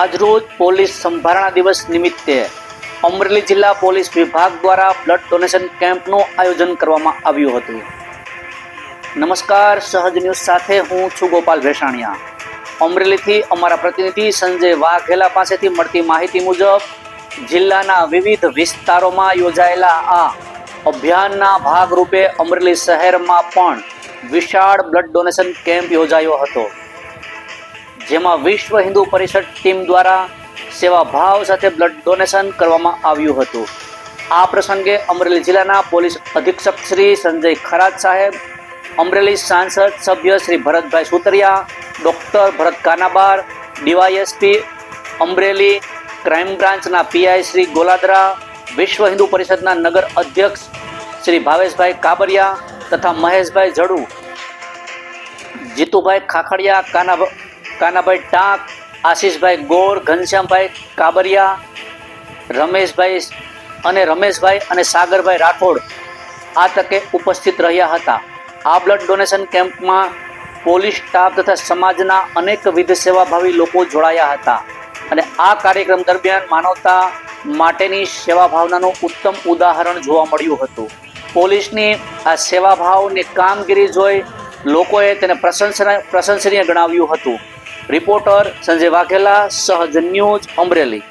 આજરોજ પોલીસ સંભારણા દિવસ નિમિત્તે અમરેલી જિલ્લા પોલીસ વિભાગ દ્વારા બ્લડ ડોનેશન કેમ્પનું આયોજન કરવામાં આવ્યું હતું. નમસ્કાર, સહજ ન્યૂઝ સાથે હું છું ગોપાલ ભેસાણિયા. અમરેલીથી અમારા પ્રતિનિધિ સંજય વાઘેલા પાસેથી મળતી માહિતી મુજબ, જિલ્લાના વિવિધ વિસ્તારોમાં યોજાયેલા આ અભિયાનના ભાગરૂપે અમરેલી શહેરમાં પણ વિશાળ બ્લડ ડોનેશન કેમ્પ યોજાયો હતો. જેમાં વિશ્વ હિન્દુ પરિષદ ટીમ દ્વારા સેવાભાવ સાથે બ્લડ ડોનેશન કરવામાં આવ્યું હતું. આ પ્રસંગે અમરેલી જિલ્લાના પોલીસ અધિક્ષક શ્રી સંજય ખરાત સાહેબ, અમરેલી સાંસદ સભ્ય Shri Bharatbhai Sutariya, doctor Bharat Kanabar, D Y S P Amreli crime બ્રાન્ચના પીઆઈ શ્રી ગોલાદરા, વિશ્વ હિન્દુ પરિષદના નગર અધ્યક્ષ શ્રી ભાવેશભાઈ કાબરિયા તથા મહેશભાઈ જડુ જીતુભાઈ ખાખડિયા કાના કાનાભાઈ ટાંક, આશીષભાઈ ગોર, ઘનશ્યામભાઈ કાબરિયા, રમેશભાઈ અને રમેશભાઈ અને સાગરભાઈ રાઠોડ આ તકે ઉપસ્થિત રહ્યા હતા. આ બ્લડ ડોનેશન કેમ્પમાં પોલીસ સ્ટાફ તથા સમાજના અનેકવિધ સેવાભાવી લોકો જોડાયા હતા. અને આ કાર્યક્રમ દરમિયાન માનવતા માટેની સેવાભાવનાનું ઉત્તમ ઉદાહરણ જોવા મળ્યું હતું. પોલીસની આ સેવાભાવની કામગીરી જોઈ લોકોએ તેને પ્રશંસના, પ્રશંસનીય ગણાવ્યું હતું. રિપોર્ટર સંજય વાઘેલા સહજ ન્યૂઝ અમરેલી.